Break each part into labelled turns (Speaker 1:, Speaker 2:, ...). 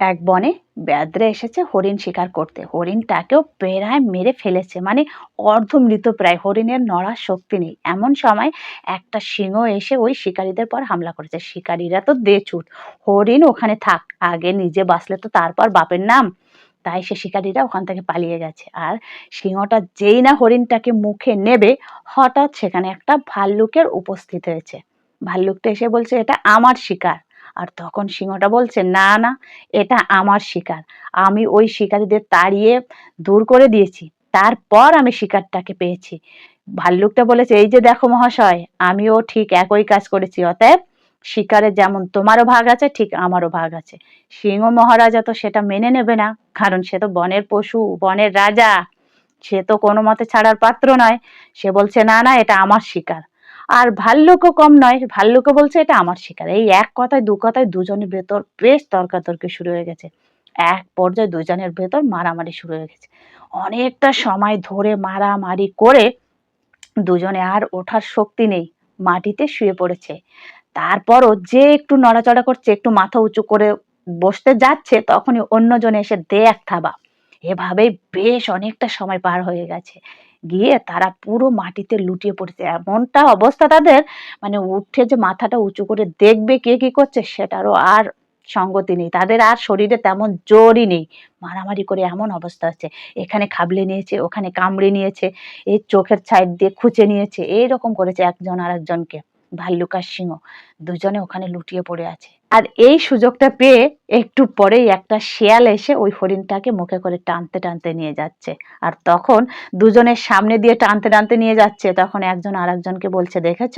Speaker 1: এক বনে ব্যাদ্রে এসেছে হরিণ শিকার করতে। হরিণটাকেও প্রায় মেরে ফেলেছে। মানে অর্ধমৃত প্রায়। হরিণের নড়ার শক্তি নেই। এমন সময় একটা সিংহ এসে ওই শিকারীদের পর হামলা করেছে। শিকারীরা তো দেচুট হরিণ ওখানে থাক। আগে নিজে বাঁচলে তো তারপর বাপের নাম। তাই সে শিকারীরা ওখান থেকে পালিয়ে গেছে। আর সিংহটা যেই না হরিণটাকে মুখে নেবে, হঠাৎ সেখানে একটা ভাল্লুকের উপস্থিত হয়েছে। ভাল্লুকটা এসে বলছে, এটা আমার শিকার। আর তখন সিংহটা বলছে, না না, এটা আমার শিকার। আমি ওই শিকারীদের তাড়িয়ে দূর করে দিয়েছি। তারপর আমি শিকারটাকে পেয়েছি। ভাল্লুকটা বলেছে, এই যে দেখো মহাশয়, আমিও ঠিক একই কাজ করেছি। অতএব শিকারের যেমন তোমারও ভাগ আছে, ঠিক আমারও ভাগ আছে। সিংহ মহারাজা তো সেটা মেনে নেবে না, কারণ সে তো বনের পশু, বনের রাজা। সে তো কোনো মতে ছাড়ার পাত্র নয়। সে বলছে, না না, এটা আমার শিকার। আর ভাল্লুকও কম নয়, ভাল্লুকও বলছে এটা আমার শিকার। এই এক কথায়, দু কথায় দুজনের ভেতর বেশ তর্কাতর্কি শুরু হয়ে গেছে। এক পর্যায়ে দুজনের ভেতর মারামারি শুরু হয়ে গেছে। অনেকটা সময় ধরে মারামারি করে দুজনে আর ওঠার শক্তি নেই, মাটিতে শুয়ে পড়েছে। তারপরও যে একটু নড়াচড়া করছে, একটু মাথা উঁচু করে বসতে যাচ্ছে, তখনই অন্যজন এসে দে এক থাবা। এভাবেই বেশ অনেকটা সময় পার হয়ে গেছে। গিয়ে তারা পুরো মাটিতে লুটিয়ে পড়েছে। এমনটা অবস্থা তাদের মানে উঠে যে মাথাটা উঁচু করে দেখবে কে কি করছে সেটারও আর সঙ্গতি নেই। তাদের আর শরীরে তেমন জোরই নেই। মারামারি করে এমন অবস্থা হচ্ছে। এখানে খাবলে নিয়েছে, ওখানে কামড়ে নিয়েছে, এই চোখের ছাইড দিয়ে খুঁচে নিয়েছে, এইরকম করেছে একজন আর একজনকে ভাল্লুক আর সিংহ। দুজনে ওখানে লুটিয়ে পড়ে আছে। আর এই সুযোগটা পেয়ে একটু পরেই একটা শেয়াল এসে ওই হরিণটাকে মুখে করে টানতে টানতে নিয়ে যাচ্ছে। আর তখন দুজনের সামনে দিয়ে টানতে টানতে নিয়ে যাচ্ছে। তখন একজন আর একজনকে বলছে, দেখেছ?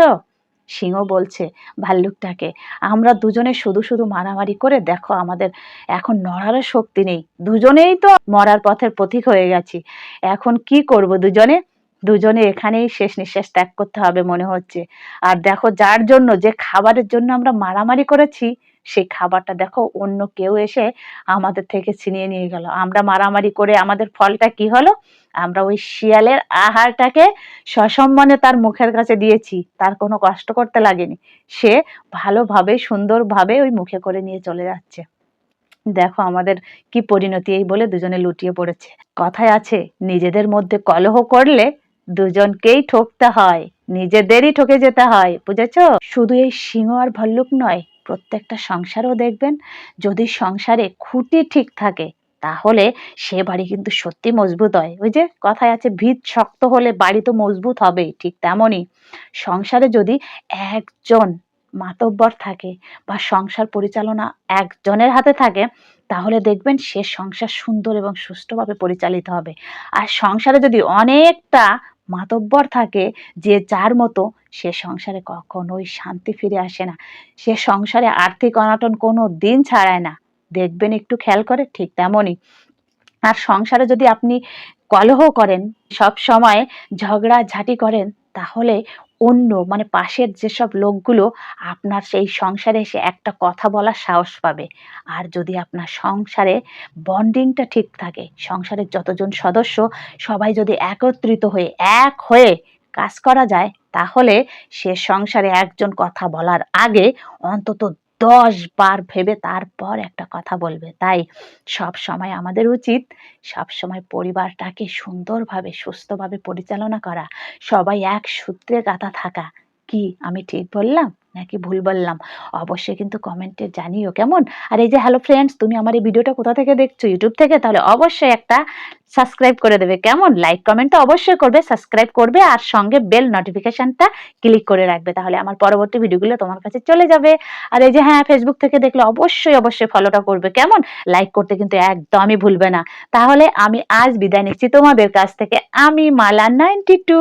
Speaker 1: সিংহ বলছে, ভাল্লুকটাকে, আমরা দুজনে শুধু শুধু মারামারি করে দেখো আমাদের এখন নড়ারও শক্তি নেই। দুজনেই তো মরার পথের পথিক হয়ে গেছি। এখন কি করব দুজনে? দুজনে এখানেই শেষ নিঃশ্বাস ত্যাগ করতে হবে মনে হচ্ছে। আর দেখো যার জন্য, যে খাবারের জন্য আমরা মারামারি করেছি, সেই খাবারটা দেখো অন্য কেউ এসে আমাদের থেকে ছিনিয়ে নিয়ে গেল। আমরা মারামারি করে আমাদের ফলটা কি হলো? আমরা ওই শিয়ালের আহারটাকে সসম্মানে তার মুখের কাছে দিয়েছি। তার কোনো কষ্ট করতে লাগেনি। সে ভালোভাবে, সুন্দরভাবে ওই মুখে করে নিয়ে চলে যাচ্ছে। দেখো আমাদের কি পরিণতি এই বলে দুজনে লুটিয়ে পড়েছে। কথায় আছে, নিজেদের মধ্যে কলহ করলে দুজনকেই ঠকতে হয়, নিজেদেরই ঠকে যেতে হয়, বুঝেছ? শুধু এই সিংহ আর ভল্লুক নয়, প্রত্যেকটা সংসারও দেখবেন, যদি সংসারে খুঁটি ঠিক থাকে, তাহলে সে বাড়ি কিন্তু সত্যি মজবুত হয়। ওই যে কথায় আছে, ভিত শক্ত হলে বাড়ি তো মজবুত হবেই, ঠিক তেমনই। সংসারে যদি একজন মাতব্বর থাকে বা সংসার পরিচালনা একজনের হাতে থাকে, তাহলে দেখবেন সে সংসার সুন্দর এবং সুষ্ঠুভাবে পরিচালিত হবে। আর সংসারে যদি অনেকটা মাতব্বর থাকে যে যার মতো সে সংসারে কখনোই শান্তি ফিরে আসে না। সে সংসারে আর্থিক অনাটন কোনো দিন ছাড়ায় না। দেখবেন একটু খেয়াল করে, ঠিক তেমনই। আর সংসারে যদি আপনি কলহ করেন, সব সময় ঝগড়া ঝাঁটি করেন, তাহলে অন্য মানে পাশের যেসব লোকগুলো আপনার সেই সংসারে এসে একটা কথা বলার সাহস পাবে। আর যদি আপনার সংসারে বন্ডিংটা ঠিক থাকে, সংসারের যতজন সদস্য, সবাই যদি একত্রিত হয়ে, এক হয়ে কাজ করা যায়, তাহলে সে সংসারে একজন কথা বলার আগে অন্তত দশ বার ভেবে তারপর একটা কথা বলবে। তাই সব সময় আমাদের উচিত সব সময় পরিবারটাকে সুন্দরভাবে, সুস্থভাবে পরিচালনা করা। সবাই এক সূত্রে গাঁথা থাকা। কি আমি ঠিক বললাম? নাকি ভুল বললাম? অবশ্যই কিন্তু কমেন্টে জানিও, কেমন? আর এই যে হ্যালো ফ্রেন্ডস তুমি আমার এই ভিডিওটা কোথা থেকে দেখছ? ইউটিউব থেকে? তাহলে অবশ্যই একটা সাবস্ক্রাইব করে দেবে, কেমন? লাইক কমেন্ট অবশ্যই করবে সাবস্ক্রাইব করবে, আর সঙ্গে বেল নোটিফিকেশনটা ক্লিক করে রাখবে, তাহলে আমার পরবর্তী ভিডিওগুলো তোমার কাছে চলে যাবে। আর এই যে হ্যাঁ ফেসবুক থেকে দেখলে অবশ্যই অবশ্যই ফলোটা করবে, কেমন? লাইক করতে কিন্তু একদমই ভুলবে না। তাহলে আমি আজ বিদায় নিচ্ছি তোমাদের কাছ থেকে, আমি মালা নাইনটি টু।